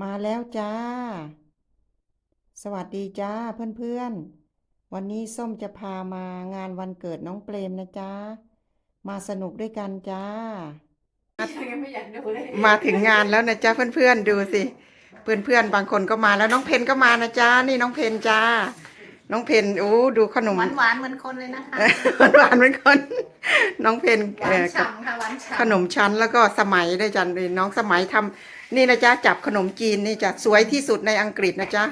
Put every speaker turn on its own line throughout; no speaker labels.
มาแล้วจ้า สวัสดีจ้าเพื่อนๆ วันนี้ส้มจะพามางานวันเกิดน้องเปรมนะจ้า มาสนุกด้วยกันจ้า
ไม่อยากดูเลย
มาถึงงานแล้วนะจ๊ะเพื่อนๆดูสิ เพื่อนๆบางคนก็มาแล้วน้องเพนก็มานะจ๊ะนี่น้องเพนจ้า น้องเพนโอ้ดูขนม
หวานหวานๆเหมือนคนเลยนะคะ
หวานๆเหมือนคน น้องเพน
หวา
เอ่
น
อกับ
ฉ่ำค่ะหวานฉ่ำ
ขนมชั้นแล้วก็สมัยด้วยจันเลยน้องสมัยทำ นี่นะจ๊ะจับขนมจีนนี่จ้ะสวยที่สุดในอังกฤษนะจ๊ะ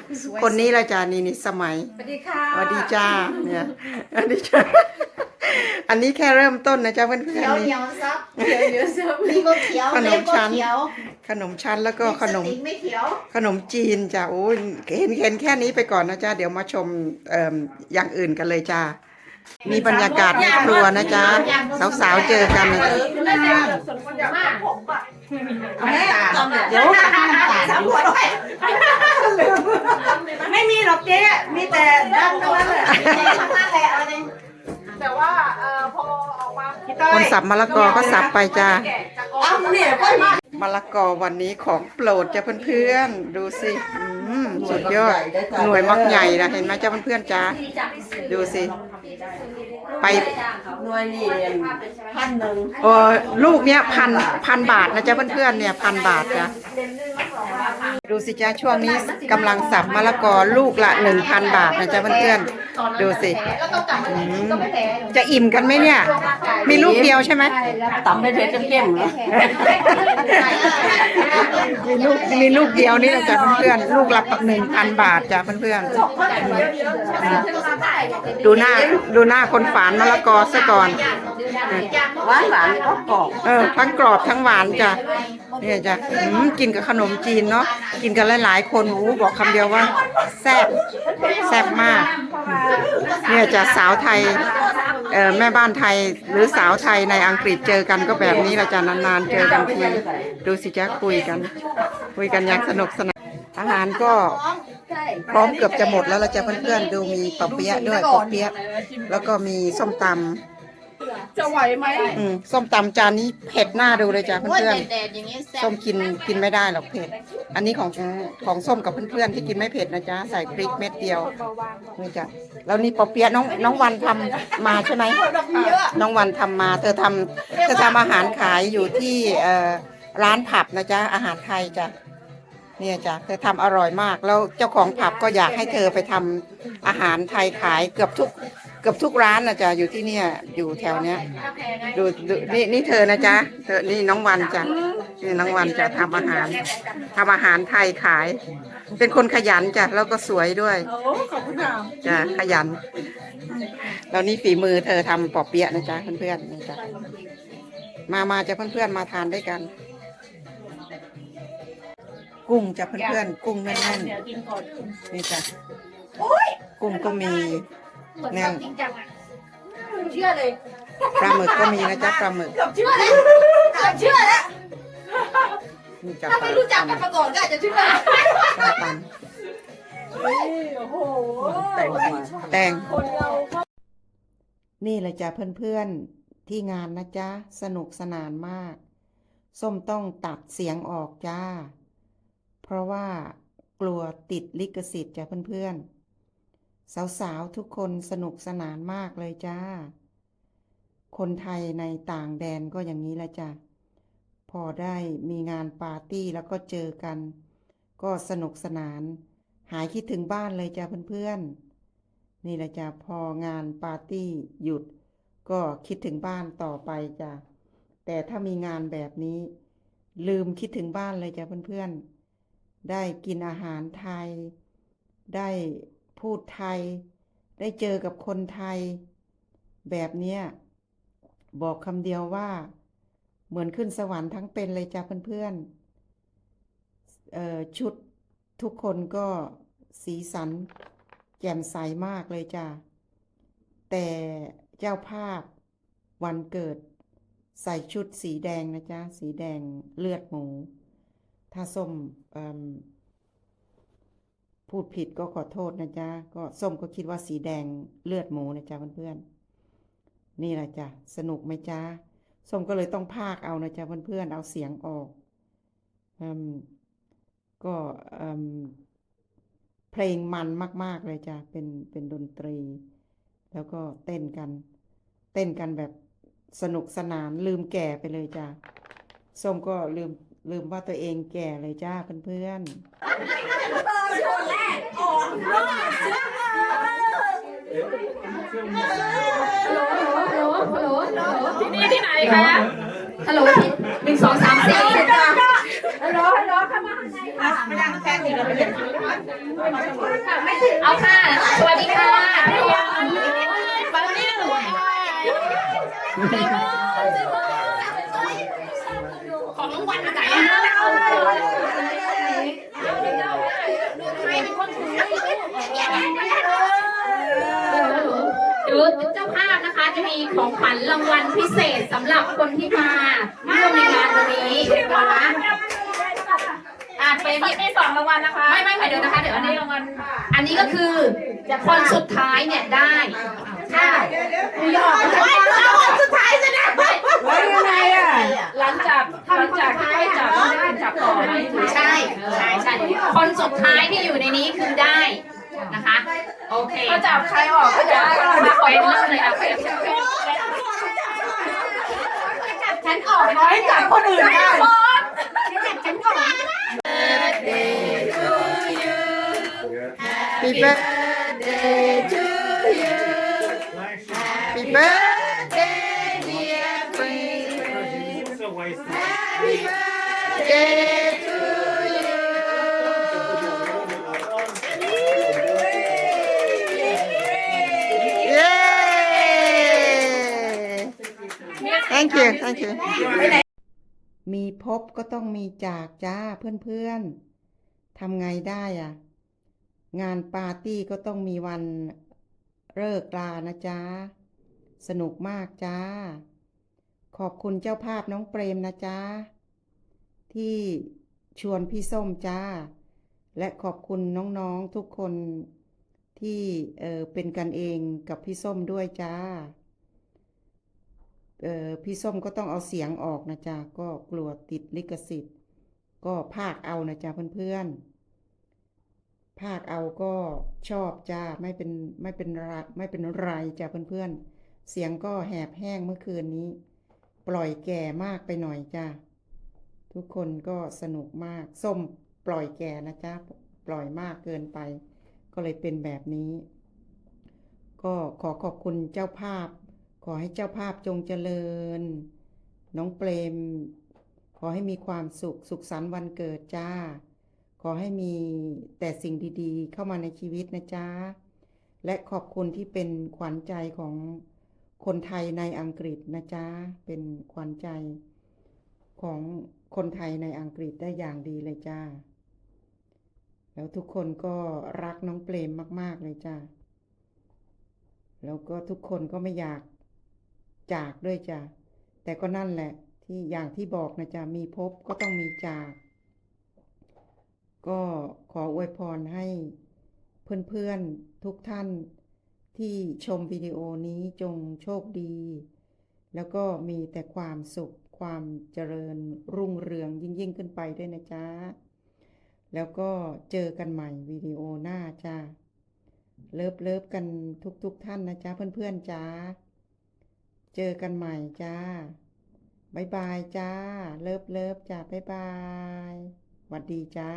คนนี้ละจ้ะนี่นี่สมัย
สวัสดีค่ะ
สวัสดีจ้าเนี่ยสวัสดีจ้าอันนี้แค่เริ่มต้นนะจ๊ะเพื่อน
เขียว
ๆ
เหนี
นี่
ยวซับเขียวเยอะซับนี่ก็เขียว
ขนม
เล็บก็
ชั้น
เขียว
ขนมชั้นแล้วก็ขนม
ลิปสติกไม่เขียว
ขนมจีนจ้ะโอ้ยเห็นเห็นแค่นี้ไปก่อนนะจ๊ะเดี๋ยวมาชมเอ่ออย่างอื่นกันเลยจ้ามีบรรยากาศในครัวนะจ๊ะสาวๆเจอกันนะจ๊ะ
แม่ตาม
เดี๋ยวน้ำตาล
สำรวจด้วย
ไม่มีหรอกเจ๊มีแต่ด้านนั้นแหละ
ข้างหน้าแหละเอาเลย
แต่ว่าเอ่อพอออกมา
พี่ต้อ
ค
ย
นสับมะละกอก็สับไปจ้า
แกะจากกอ
เอ้างเนี่ยก็มี
มะละกอวันนี้ของโปรดจ้ะเพื่อนๆ ดูสิอืมสุดยอด หน่วยมักใหญ่นะเห็นไหมจ้าเพื่อนๆจ้าดูสิ ไป
หน่วยนี่พันหนึ่ง
เออลูกเนี้ยพันพันบาทนะจ๊ะเพื่อนๆเนี่ยพันบาทจ้ะดูสิจ้าช่วงนี้กำลังสับมะละกอลูกละหนึ่งพันบาทนะจ๊ะเพื่อนๆ ดูสิ
แล้วก็กลับมาที่ก็ไม่แพ้
จะอิ่มกันไหมเนี่ย มีลูกเดียวใช่ไหม
ตำได้เพชรเข้มๆเหรอ
มีลูกมีลูกเดียวนี่นะจ๊ะเพื่อนๆลูกละหนึ่งพันบาทจ้ะเพื่อนๆดูหน้าดูหน้าคนฝานมะละกอซะก่อน
หวานหวานก็กรอบ
เออทั้งกรอบทั้งหวานจ้ะเนี่ยจ้ะอืมกินกับขนมจีนเนาะกินกันหลายๆคนโอ้โหบอกคำเดียวว่า แซ่บแซ่บมาก เนี่ยจะสาวไทยเอ่อแม่บ้านไทยหรือสาวไทยในอังกฤษเจอกันก็แบบนี้ละจ้ะนานๆเจอกันทีดูสิจ้ะคุยกัน คุยกันอย่างสนุกสนานอาหารก็พร้อมเกือบจะหมดแล้วละจ้ะเพื่อนๆดูมีปะเปี๊ยะด้วยปะเปี๊ยะแล้วก็มีส้มตำ
จะไหวไหม
อืมส้มตำจานนี้เผ็ดหน้าดูเลยจ้ะ
โอ้ย
เพื่อน
แดดๆอย่างนี้แซ่
ๆส้มกินกินไม่ได้หรอกเผ็ด อันนี้ของของส้มกับเพื่อนๆที่กินไม่เผ็ดนะจ๊ะใส่พริกเม็ดเดียวนี่จ้ะแล้วนี่ปอเปี๊ยะน้องน้องวันทำมาใช่ไหมน้องวันทำมา เธอทำเธอทำอาหารขายอยู่ที่เอ่อร้านผับนะจ๊ะอาหารไทยจ้ะเนี่ยจ้ะเธอทำอร่อยมาก แล้วเจ้าของผับก็อยากให้เธอไปทำอาหารไทยขายเกือบทุก เกือบทุกร้านนะจ๊ะอยู่ที่เนี่ย อยู่แถวเนี้ยดูดูนี่นี่เธอนะจ๊ะเธอนี่น้องวันจ้ะนี่น้องวันจะทำอาหารทำอาหารไทยขาย เป็นคนขยันจ้ะแล้วก็สวยด้วย
โอ้ขอบคุณค่ะ
จ้ะขยันแล้วนี่ฝีมือเธอทำปอเปี๊ยะนะจ๊ะเพื่อนๆนี่จ้ะมามาจะเพื่อนๆมาทานด้วยกัน กุ้งจ้ะเพื่อนๆกุ้งแน่น
เดี๋ยวกินก่อน
ๆนี่จ้ะกุ้งก็มี แน่น
จริงจังอะเชื่อเลย
ปลาหมึกก็มีนะจ๊ะปลาหมึก
เกือบเชื่อแล้วเกือบเชื่อแล้ว
นี่จ้ะ
ถ้าไม่รู้จักกันมาก่อนก็อาจจะเชื่อ
ปลาปัน
โอ้โห
แต่งมา
แตง
คนเราก็
นี่แหละจ้ะเพื่อนๆ ที่งานนะจ๊ะ สนุกสนานมาก ส้มต้องตัดเสียงออกจ้า เพราะว่ากลัวติดลิขสิทธิ์จ้ะเพื่อนๆ สาวๆ ทุกคนสนุกสนานมากเลยจ้า คนไทยในต่างแดนก็อย่างนี้ละจ้ะ พอได้มีงานปาร์ตี้แล้วก็เจอกัน ก็สนุกสนาน หายคิดถึงบ้านเลยจ้ะเพื่อนๆ นี่ละจ้ะพองานปาร์ตี้หยุด ก็คิดถึงบ้านต่อไปจ้ะ แต่ถ้ามีงานแบบนี้ ลืมคิดถึงบ้านเลยจ้ะเพื่อนๆ ได้กินอาหารไทย ได้ พูดไทย ได้เจอกับคนไทย แบบเนี้ยบอกคำเดียวว่า เหมือนขึ้นสวรรค์ทั้งเป็นเลยจ้ะเพื่อนๆเออชุดทุกคนก็สีสัน แจ่มใสมากเลยจ้ะแต่เจ้าภาพวันเกิดใส่ชุดสีแดงนะจ๊ะ สีแดงเลือดหมู ถ้าส้มเอิ่ม พูดผิดก็ขอโทษนะจ๊ะ ก็ส้มก็คิดว่าสีแดงเลือดหมูนะจ๊ะเพื่อนๆ นี่แหละจ้ะ สนุกไหมจ๊ะ ส้มก็เลยต้องพากเอานะจ๊ะเพื่อนๆ เอาเสียงออกอก็เอิ่มเพลงมันมาก ๆ เลยจ้ะ เป็นเป็นดนตรี แล้วก็เต้นกัน เต้นกันแบบสนุกสนานลืมแก่ไปเลยจ้ะ ส้มก็ลืม ลืมว่าตัวเองแก่เลยจ้าเพื่อนๆ
ฮัลโหลฮัลโหลที่นี่ที่ไหนคะฮัลโหลที่หนึ่งสองสามสี่ฮัลโหลฮัลโหลเข้ามาข้างในค่ะไม่ได้แฟนติดเราไปเลยเอาค่ะ สวัสดีค่ะฟังนี่หนู ของรางวัลมาไหนอะใครเป็นคนถือเดี๋ยวเจ้าภาพนะคะจะมีของขวัญรางวัลพิเศษสำหรับคนที่มาร่วมในงานวันนี้นะคะอะเป็นมีสองรางวัลนะคะ ไม่ไม่ไม่เดี๋ยวนะคะเดี๋ยวอันนี้รางวัลอันนี้ก็คือคนสุดท้ายเนี่ยได้ ใช่ยอดไม่รางวัลสุดท้ายจะได้
แล้วยังไงอะ
หลังจากหลังจากที่จับได้จับต่อไหมใช่ใช่ใช่คนสุดท้ายที่อยู่ในนี้คือได้นะคะ โอเคก็จับใครออกก็จะมาคอยเริ่มเลยอะฉันออกน้อยจับคนอื่นได้ฉันออก
Happy birthday Thank you, thank you. มีพบก็ต้องมีจากจ้าเพื่อนๆทำไงได้อะ งานปาร์ตี้ก็ต้องมีวันเลิกลานะจ๊ะสนุกมากจ้า ขอบคุณเจ้าภาพน้องเปรมนะจ๊ะ ที่ชวนพี่ส้มจ้า และขอบคุณน้องๆทุกคนที่เออเป็นกันเองกับพี่ส้มด้วยจ้าเออพี่ส้มก็ต้องเอาเสียงออกนะจ๊ะก็กลัวติดลิขสิทธิ์ ก็พากเอานะจ๊ะเพื่อนๆภาคเอาก็ชอบจ้าไม่เป็นไม่เป็นไรไม่เป็นไรจ้าเพื่อนๆเสียงก็แหบแห้งเมื่อคืนนี้ ปล่อยแก่มากไปหน่อยจ้า ทุกคนก็สนุกมาก ส้มปล่อยแก่นะจ๊ะ ปล่อยมากเกินไป ก็เลยเป็นแบบนี้ ก็ขอขอบคุณเจ้าภาพ ขอให้เจ้าภาพจงเจริญ น้องเปรม ขอให้มีความสุข สุขสันต์วันเกิดจ้า ขอให้มีแต่สิ่งดีๆ เข้ามาในชีวิตนะจ๊ะ และขอบคุณที่เป็นขวัญใจของคนไทยในอังกฤษนะจ๊ะ เป็นขวัญใจ ของคนไทยในอังกฤษได้อย่างดีเลยจ้า แล้วทุกคนก็รักน้องเปรมมาก ๆ เลยจ้า แล้วก็ทุกคนก็ไม่อยากจากด้วยจ้ะแต่ก็นั่นแหละที่อย่างที่บอกนะจ๊ะมีพบก็ต้องมีจาก ก็ขออวยพรให้เพื่อนๆทุกท่านที่ชมวิดีโอนี้จงโชคดี แล้วก็มีแต่ความสุข ความเจริญรุ่งเรืองยิ่งยิ่งขึ้นไปด้วยนะจ๊ะ แล้วก็เจอกันใหม่วิดีโอหน้าจ้าเลิฟเลิฟกันทุกๆท่านนะจ๊ะเพื่อนๆจ้า เจอกันใหม่จ้าบายบายจ้า เลิฟเลิฟจ้าบายบายหวัดดีจ้า